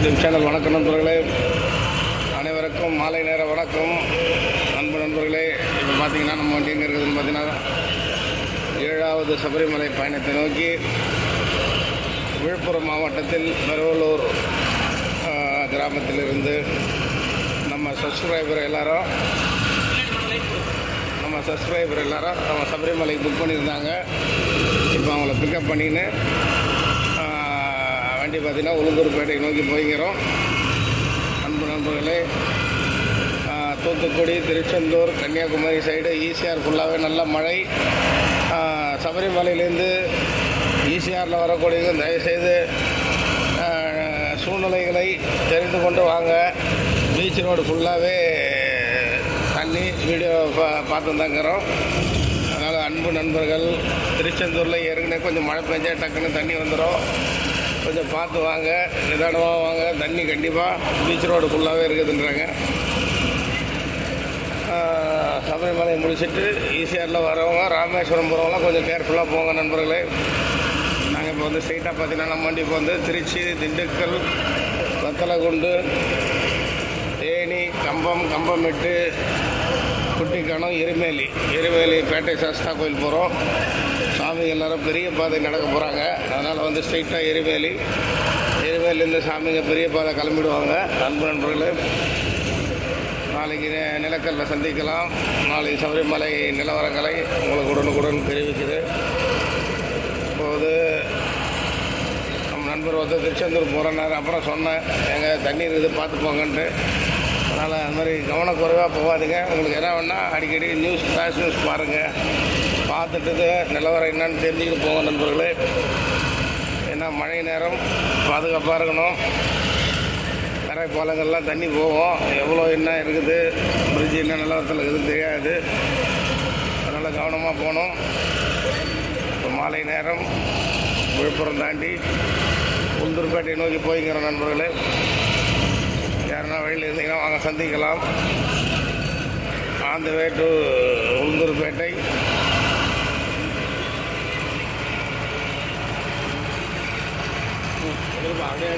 Channel வணக்கம் நண்பர்களே. அனைவருக்கும் மாலை நேர வணக்கம். அன்பு நண்பர்களே இப்போ பார்த்தீங்கன்னா நம்ம வண்டி எங்கே இருக்குதுன்னு பார்த்தீங்கன்னா ஏழாவது சபரிமலை பயணத்தை நோக்கி விழுப்புரம் மாவட்டத்தில் பெருவலூர் கிராமத்திலிருந்து நம்ம சப்ஸ்கிரைபர் எல்லாரும் நம்ம சப்ஸ்கிரைபர் எல்லாரும் நம்ம சபரிமலைக்கு புக் பண்ணியிருந்தாங்க. இப்போ அவங்கள பிக்கப் பண்ணின்னு வண்டி பார்த்திங்கன்னா உளுந்தூர்பேட்டை நோக்கி போய்கிறோம் அன்பு நண்பர்களே தூத்துக்குடி திருச்செந்தூர் கன்னியாகுமரி சைடு ஈசிஆர் ஃபுல்லாகவே நல்ல மழை. சபரிமலையிலேருந்து ஈசிஆரில் வரக்கூடிய தயவுசெய்து சூழ்நிலைகளை தெரிந்து கொண்டு வாங்க. பீச் ரோடு ஃபுல்லாகவே தண்ணி வீடியோ பா பார்த்து தாங்கிறோம். அதனால் அன்பு நண்பர்கள் திருச்செந்தூரில் ஏற்கனவே கொஞ்சம் மழை பெஞ்சா டக்குன்னு தண்ணி வந்துடும் கொஞ்சம் பார்த்து வாங்க நிதானமாக வாங்க. தண்ணி கண்டிப்பாக பீச் ரோடு ஃபுல்லாகவே இருக்குதுன்றாங்க. சபரிமலை முடிச்சுட்டு ஈசிஆரில் வரவங்க ராமேஸ்வரம் போகிறவங்களாம் கொஞ்சம் கேர்ஃபுல்லாக போங்க நண்பர்களே. நாங்கள் இப்போ வந்து ஸ்ட்ரெயிட்டாக பார்த்தீங்கன்னா நம்ம வண்டி இப்போ வந்து திருச்சி திண்டுக்கல் வத்தலகுண்டு தேனி கம்பம் கம்பமெட்டு குட்டிக்கானம் எருமேலி. எருமேலி பேட்டை சாஸ்தா கோயில் போகிறோம் சாமி எல்லாரும் பெரிய பாதை நடக்க போகிறாங்க அதனால் வந்து ஸ்ட்ரைட்டாக எரிவேலி எரிவேலிலேருந்து சாமிங்க பெரிய பாதை கிளம்பிடுவாங்க. அன்பு நண்பர்களே நாளைக்கு நிலக்கல்ல சந்திக்கலாம். நாளைக்கு சபரிமலை நிலவரங்களை உங்களுக்கு உடனுக்குடன் தெரிவிக்குது. இப்போது நம்ம நண்பர் வந்து திருச்செந்தூர் போகிறனாரு அப்புறம் சொன்னேன் எங்கள் தண்ணீர் இது பார்த்து போங்கன்ட்டு அதனால் அந்த மாதிரி கவனக்குறைவாக போகாதுங்க. உங்களுக்கு என்ன வேணால் அடிக்கடி நியூஸ் ஃப்ளாஷ் நியூஸ் பாருங்கள் பார்த்துட்டு நிலவரம் என்னன்னு தெரிஞ்சுக்கிட்டு போங்க நண்பர்களே. ஏன்னா மழை நேரம் பாதுகாப்பாக இருக்கணும். கரை பாலங்கள்லாம் தண்ணி போகும். எவ்வளோ என்ன இருக்குது பிரிட்ஜ் என்ன நிலவரத்தில் இருக்குதுன்னு தெரியாது. அதனால் கவனமாக போகணும். இப்போ மாலை நேரம் விழுப்புரம் தாண்டி உளுந்தூர்பேட்டை நோக்கி போய்க்கிறோம் நண்பர்களே. யாருன்னா வழியில் இருந்தீங்கன்னா வாங்க சந்திக்கலாம் on the way to Ulundurpet அப்படியே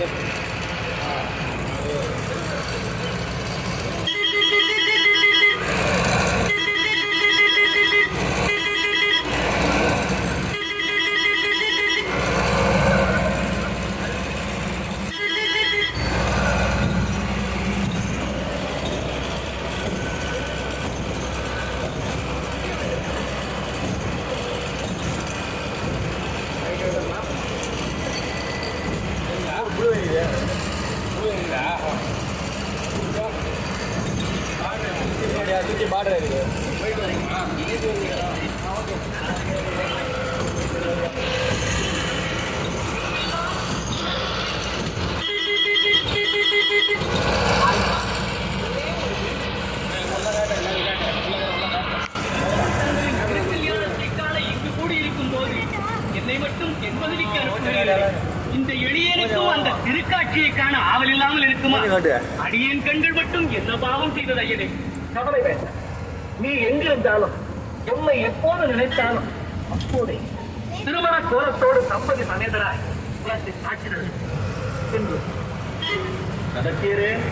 இங்கு கூடியிருக்கும் போது என்னை மட்டும் என்பதற்கு இந்த எளியனுக்கும் அந்த திருக்காட்சியை காண ஆவல் இல்லாமல் இருக்குமா? அடியேன் கண்கள் மட்டும் என்ன பாவம் செய்தது ஐயனே. கவலை வேண்டாம் நீ எங்கிருந்தாலும் எம்மை எப்போது நினைத்தாலும் அப்போதே திருமண கோலத்தோடு தம்பதி சமேதராய் உலகத்தை காட்சிகள் என்று. நடக்கிறேன்